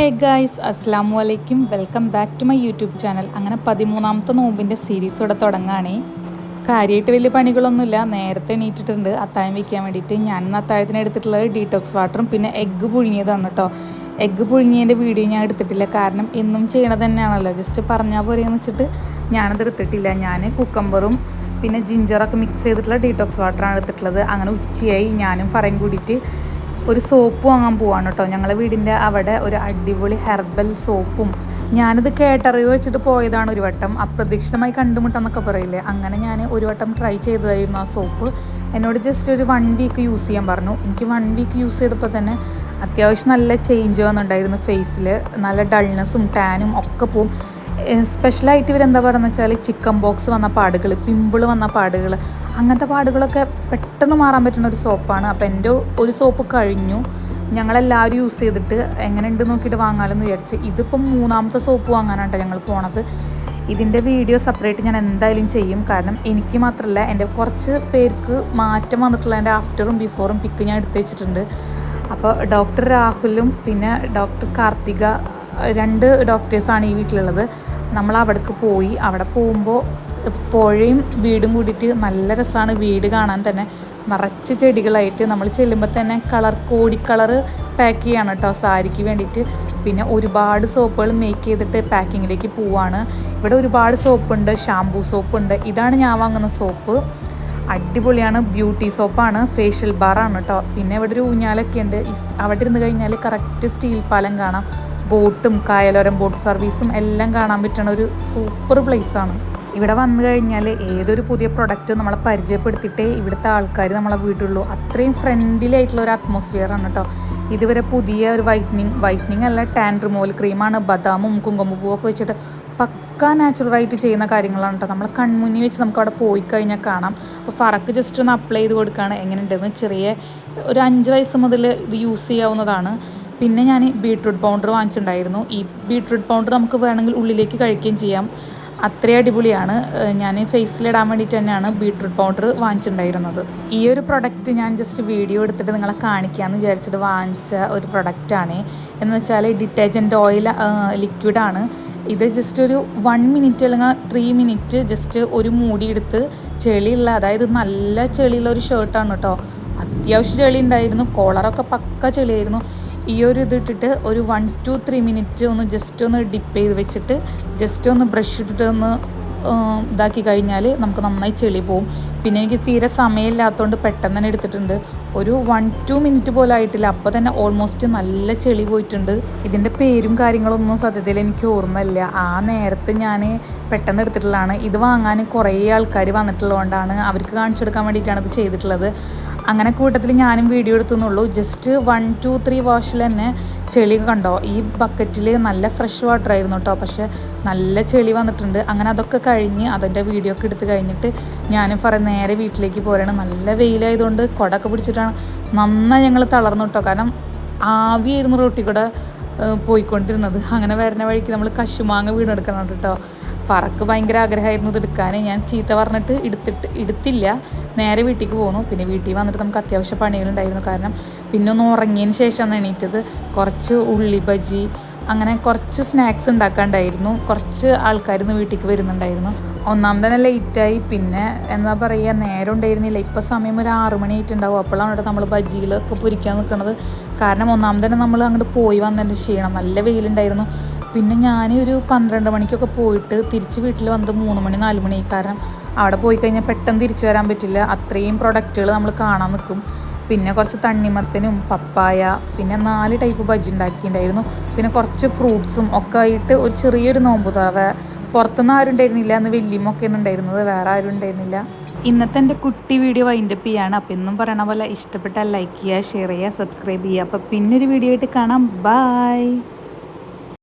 ഹേ guys അസ്സാം വലൈക്കും welcome back to my YouTube channel അങ്ങനെ പതിമൂന്നാമത്തെ നോമ്പിന്റെ സീരീസ് ഇവിടെ തുടങ്ങുകയാണേ കാര്യമായിട്ട് വലിയ പണികളൊന്നുമില്ല. നേരത്തെ എണീറ്റിട്ടുണ്ട്. അത്താഴം വയ്ക്കാൻ വേണ്ടിയിട്ട് ഞാൻ ഇന്ന് അത്താഴത്തിന് എടുത്തിട്ടുള്ളത് ഡീടോക്സ് വാട്ടറും പിന്നെ എഗ്ഗ് പുഴുങ്ങിയതാണ് കേട്ടോ. എഗ്ഗ് പുഴുങ്ങിയതിന്റെ വീഡിയോ ഞാൻ എടുത്തിട്ടില്ല. കാരണം എന്നും ചെയ്യണത് തന്നെയാണല്ലോ. ജസ്റ്റ് പറഞ്ഞാൽ പോരെയെന്ന് വെച്ചിട്ട് ഞാനത് എടുത്തിട്ടില്ല. ഞാൻ കുക്കമ്പറും പിന്നെ ജിഞ്ചറൊക്കെ മിക്സ് ചെയ്തിട്ടുള്ള ഡീറ്റോക്സ് വാട്ടറാണ് എടുത്തിട്ടുള്ളത്. അങ്ങനെ ഉച്ചയായി ഞാനും ഫറയും കൂടിയിട്ട് ഒരു സോപ്പ് വാങ്ങാൻ പോവാണ് കേട്ടോ. ഞങ്ങളെ വീടിന്റെ അവിടെ ഒരു അടിപൊളി ഹെർബൽ സോപ്പും ഞാനിത് കേട്ടറിവ് വെച്ചിട്ട് പോയതാണ് ഒരു വട്ടം. അപ്രതീക്ഷിതമായി കണ്ടുമുട്ടെന്നൊക്കെ പറയില്ലേ? അങ്ങനെ ഞാൻ ഒരു വട്ടം ട്രൈ ചെയ്തതായിരുന്നു ആ സോപ്പ്. എന്നോട് ജസ്റ്റ് ഒരു വൺ വീക്ക് യൂസ് ചെയ്യാൻ പറഞ്ഞു. എനിക്ക് വൺ വീക്ക് യൂസ് ചെയ്തപ്പോൾ തന്നെ അത്യാവശ്യം നല്ല ചേഞ്ച് വന്നിട്ടുണ്ടായിരുന്നു ഫേസിൽ നല്ല ഡൾനെസ്സും ടാനും ഒക്കെ പോവും. സ്പെഷ്യലായിട്ട് ഇവരെന്താ പറയുക വെച്ചാൽ ചിക്കൻ ബോക്സ് വന്ന പാടുകൾ പിമ്പിൾ വന്ന പാടുകൾ അങ്ങനത്തെ പാടുകളൊക്കെ പെട്ടെന്ന് മാറാൻ പറ്റുന്ന ഒരു സോപ്പാണ്. അപ്പോൾ എന്റെ ഒരു സോപ്പ് കഴിഞ്ഞു. ഞങ്ങളെല്ലാവരും യൂസ് ചെയ്തിട്ട് എങ്ങനെയുണ്ട് നോക്കിയിട്ട് വാങ്ങാമെന്ന് വിചാരിച്ച്. ഇതിപ്പം മൂന്നാമത്തെ സോപ്പ് വാങ്ങാനാണ് ഞങ്ങൾ പോണത്. ഇതിന്റെ വീഡിയോ സെപ്പറേറ്റ് ഞാൻ എന്തായാലും ചെയ്യും. കാരണം എനിക്ക് മാത്രമല്ല എന്റെ കുറച്ച് പേർക്ക് മാറ്റം വന്നിട്ടുള്ള എന്റെ ആഫ്റ്ററും ബിഫോറും പിക്ക് ഞാൻ എടുത്തു വെച്ചിട്ടുണ്ട്. അപ്പോൾ ഡോക്ടർ രാഹുലും പിന്നെ ഡോക്ടർ കാർത്തിക രണ്ട് ഡോക്ടേഴ്സാണ് ഈ വീട്ടിലുള്ളത്. നമ്മൾ അവിടേക്ക് പോയി അവിടെ പോകുമ്പോൾ പുഴയും വീടും കൂടിയിട്ട് നല്ല രസമാണ് വീട് കാണാൻ തന്നെ. നിറച്ച് ചെടികളായിട്ട് നമ്മൾ ചെല്ലുമ്പോൾ തന്നെ കളർ കോടി കളർ പാക്ക് ചെയ്യാണ് കേട്ടോ സാരിക്ക് വേണ്ടിയിട്ട്. പിന്നെ ഒരുപാട് സോപ്പുകൾ മേക്ക് ചെയ്തിട്ട് പാക്കിങ്ങിലേക്ക് പോവാണ്. ഇവിടെ ഒരുപാട് സോപ്പുണ്ട് ഷാംപൂ സോപ്പുണ്ട്. ഇതാണ് ഞാൻ വാങ്ങുന്ന സോപ്പ്. അടിപൊളിയാണ് ബ്യൂട്ടി സോപ്പാണ് ഫേഷ്യൽ ബാറാണ് കേട്ടോ പിന്നെ ഇവിടെ ഒരു ഊഞ്ഞാലൊക്കെ ഉണ്ട് അവിടെ ഇരുന്ന് കഴിഞ്ഞാൽ കറക്റ്റ് സ്റ്റീൽ പാലം കാണാം. ബോട്ടും കായലോരം ബോട്ട് സർവീസും എല്ലാം കാണാൻ പറ്റുന്ന ഒരു സൂപ്പർ പ്ലേസാണ്. ഇവിടെ വന്നു കഴിഞ്ഞാൽ ഏതൊരു പുതിയ പ്രൊഡക്റ്റ് നമ്മളെ പരിചയപ്പെടുത്തിയിട്ടേ ഇവിടുത്തെ ആൾക്കാർ നമ്മളെ വീട്ടുള്ളൂ അത്രയും ഫ്രണ്ട്ലി ആയിട്ടുള്ള ഒരു അറ്റ്മോസ്ഫിയർ ആണ് കേട്ടോ ഇതുവരെ പുതിയ ഒരു വൈറ്റനിങ് വൈറ്റനിങ് അല്ല ടാൻ റിമൂവൽ ക്രീമാണ് ബദാമും കുങ്കുമപ്പൂവൊക്കെ വെച്ചിട്ട് പക്ക നാച്ചുറലായിട്ട് ചെയ്യുന്ന കാര്യങ്ങളാണ് കേട്ടോ നമ്മൾ കൺമുന്നിൽ വെച്ച് നമുക്ക് അവിടെ പോയി കഴിഞ്ഞാൽ കാണാം. അപ്പോൾ ഫറക്ക് ജസ്റ്റ് ഒന്ന് അപ്ലൈ ചെയ്ത് കൊടുക്കുകയാണ് എങ്ങനെയുണ്ടെന്ന് ചെറിയ ഒരു അഞ്ച് വയസ്സ് മുതൽ ഇത് യൂസ് ചെയ്യാവുന്നതാണ്. പിന്നെ ഞാൻ ബീട്രൂട്ട് പൗഡർ വാങ്ങിച്ചിട്ടുണ്ടായിരുന്നു. ഈ ബീട്രൂട്ട് പൗഡർ നമുക്ക് വേണമെങ്കിൽ ഉള്ളിലേക്ക് കഴിക്കുകയും ചെയ്യാം. അത്രയും അടിപൊളിയാണ്. ഞാൻ ഫേസിലിടാൻ വേണ്ടിയിട്ട് തന്നെയാണ് ബീട്രൂട്ട് പൗഡർ വാങ്ങിച്ചിട്ടുണ്ടായിരുന്നത്. ഈ ഒരു പ്രൊഡക്റ്റ് ഞാൻ ജസ്റ്റ് വീഡിയോ എടുത്തിട്ട് നിങ്ങളെ കാണിക്കാമെന്ന് വിചാരിച്ചിട്ട് വാങ്ങിച്ച ഒരു പ്രൊഡക്റ്റാണ് എന്ന് വെച്ചാൽ ഡിറ്റർജന്റ് ഓയിൽ ലിക്വിഡാണ് ഇത് ജസ്റ്റ് ഒരു വൺ മിനിറ്റ് അല്ലെങ്കിൽ ത്രീ മിനിറ്റ് ജസ്റ്റ് ഒരു മൂടി എടുത്ത് ചെളിയുള്ള അതായത് നല്ല ചെളിയുള്ള ഒരു ഷർട്ടാണ് കേട്ടോ അത്യാവശ്യം ചെളി ഉണ്ടായിരുന്നു കോളറൊക്കെ പക്ക ചെളിയായിരുന്നു. ഈ ഒരു ഇത് ഇട്ടിട്ട് ഒരു വൺ ടു ത്രീ മിനിറ്റ് ഒന്ന് ജസ്റ്റ് ഒന്ന് ഡിപ്പ് ചെയ്ത് വെച്ചിട്ട് ജസ്റ്റ് ഒന്ന് ബ്രഷ് ഇട്ടിട്ട് ഒന്ന് ഇതാക്കി കഴിഞ്ഞാൽ നമുക്ക് നന്നായി ചെളി പോവും. പിന്നെ എനിക്ക് തീരെ സമയമില്ലാത്തതുകൊണ്ട് പെട്ടെന്ന് തന്നെ എടുത്തിട്ടുണ്ട്. ഒരു വൺ ടു മിനിറ്റ് പോലും ആയിട്ടില്ല. അപ്പോൾ തന്നെ ഓൾമോസ്റ്റ് നല്ല ചെളി പോയിട്ടുണ്ട്. ഇതിന്റെ പേരും കാര്യങ്ങളൊന്നും സത്യത്തിൽ എനിക്ക് ഓർമ്മയില്ല. ആ നേരത്തെ ഞാൻ പെട്ടെന്ന് എടുത്തിട്ടുള്ളതാണ്. ഇത് വാങ്ങാൻ കുറേ ആൾക്കാർ വന്നിട്ടുള്ളതുകൊണ്ടാണ് അവർക്ക് കാണിച്ചു കൊടുക്കാൻ വേണ്ടിയിട്ടാണ് ഇത് ചെയ്തിട്ടുള്ളത്. അങ്ങനെ കൂട്ടത്തിൽ ഞാനും വീഡിയോ എടുത്തുന്നുള്ളൂ. ജസ്റ്റ് വൺ ടു ത്രീ വാഷിൽ തന്നെ ചെളി കണ്ടോ? ഈ ബക്കറ്റിൽ നല്ല ഫ്രഷ് വാട്ടർ ആയിരുന്നു കേട്ടോ പക്ഷെ നല്ല ചെളി വന്നിട്ടുണ്ട്. അങ്ങനെ അതൊക്കെ കഴിഞ്ഞ് അതിന്റെ വീഡിയോ ഒക്കെ എടുത്ത് കഴിഞ്ഞിട്ട് ഞാനും പറ നേരെ വീട്ടിലേക്ക് പോരാണ്. നല്ല വെയിലായതുകൊണ്ട് കുടയൊക്കെ പിടിച്ചിട്ടാണ് നന്നായി ഞങ്ങൾ തളർന്നു കേട്ടോ കാരണം ആവിയായിരുന്നു റോട്ടിക്കൂടെ പോയിക്കൊണ്ടിരുന്നത്. അങ്ങനെ വരുന്ന വഴിക്ക് നമ്മൾ കശുമാങ്ങ വീണെടുക്കണം കേട്ടോ ഫറക്ക് ഭയങ്കര ആഗ്രഹമായിരുന്നു എടുക്കാൻ ഞാൻ ചീത്ത പറഞ്ഞിട്ട് എടുത്തിട്ട് എടുത്തില്ല. നേരെ വീട്ടിലേക്ക് പോന്നു. പിന്നെ വീട്ടിൽ വന്നിട്ട് നമുക്ക് അത്യാവശ്യം പണികളുണ്ടായിരുന്നു. കാരണം പിന്നെ ഒന്ന് ഉറങ്ങിയതിന് ശേഷമാണ് എണീറ്റത്. കുറച്ച് ഉള്ളി ബജി അങ്ങനെ കുറച്ച് സ്നാക്സ് ഉണ്ടാക്കാണ്ടായിരുന്നു. കുറച്ച് ആൾക്കാർ ഇന്ന് വീട്ടിലേക്ക് വരുന്നുണ്ടായിരുന്നു. ഒന്നാം തന്നെ ലേറ്റായി. പിന്നെ എന്താ പറയുക നേരം ഉണ്ടായിരുന്നില്ല. ഇപ്പോൾ സമയം ഒരു ആറ് മണി ആയിട്ടുണ്ടാവും. അപ്പോഴാണ് ഇവിടെ നമ്മൾ ബജിയിലൊക്കെ പൊരിക്കാൻ നിൽക്കുന്നത്. കാരണം ഒന്നാം തന്നെ നമ്മൾ അങ്ങോട്ട് പോയി വന്നതിന്റെ ക്ഷീണം. നല്ല വെയിലുണ്ടായിരുന്നു. പിന്നെ ഞാൻ ഒരു പന്ത്രണ്ട് മണിക്കൊക്കെ പോയിട്ട് തിരിച്ച് വീട്ടിൽ വന്നത് മൂന്ന് മണി നാല് മണി. കാരണം അവിടെ പോയി കഴിഞ്ഞാൽ പെട്ടെന്ന് തിരിച്ചു വരാൻ പറ്റില്ല. അത്രയും പ്രൊഡക്റ്റുകൾ നമ്മൾ കാണാൻ നിൽക്കും പിന്നെ കുറച്ച് തണ്ണിമത്തനും പപ്പായ പിന്നെ നാല് ടൈപ്പ് ബജ്ജി ഉണ്ടാക്കിയിട്ടുണ്ടായിരുന്നു. പിന്നെ കുറച്ച് ഫ്രൂട്ട്സും ഒക്കെ ആയിട്ട് ഒരു ചെറിയൊരു നോമ്പ് തവ പുറത്തുനിന്ന് ആരും ഉണ്ടായിരുന്നില്ല. അന്ന് വലിയമൊക്കെയാണ് ഉണ്ടായിരുന്നത്. വേറെ ആരും ഉണ്ടായിരുന്നില്ല. ഇന്നത്തെ എന്റെ കുട്ടി വീഡിയോ വൈൻഡപ്പ് ചെയ്യാണ്. അപ്പോൾ എന്നും പറയണ പോലെ ഇഷ്ടപ്പെട്ടാൽ ലൈക്ക് ചെയ്യുക ഷെയർ ചെയ്യുക സബ്സ്ക്രൈബ് ചെയ്യുക. അപ്പോൾ പിന്നൊരു വീഡിയോ ആയിട്ട് കാണാം. ബായ്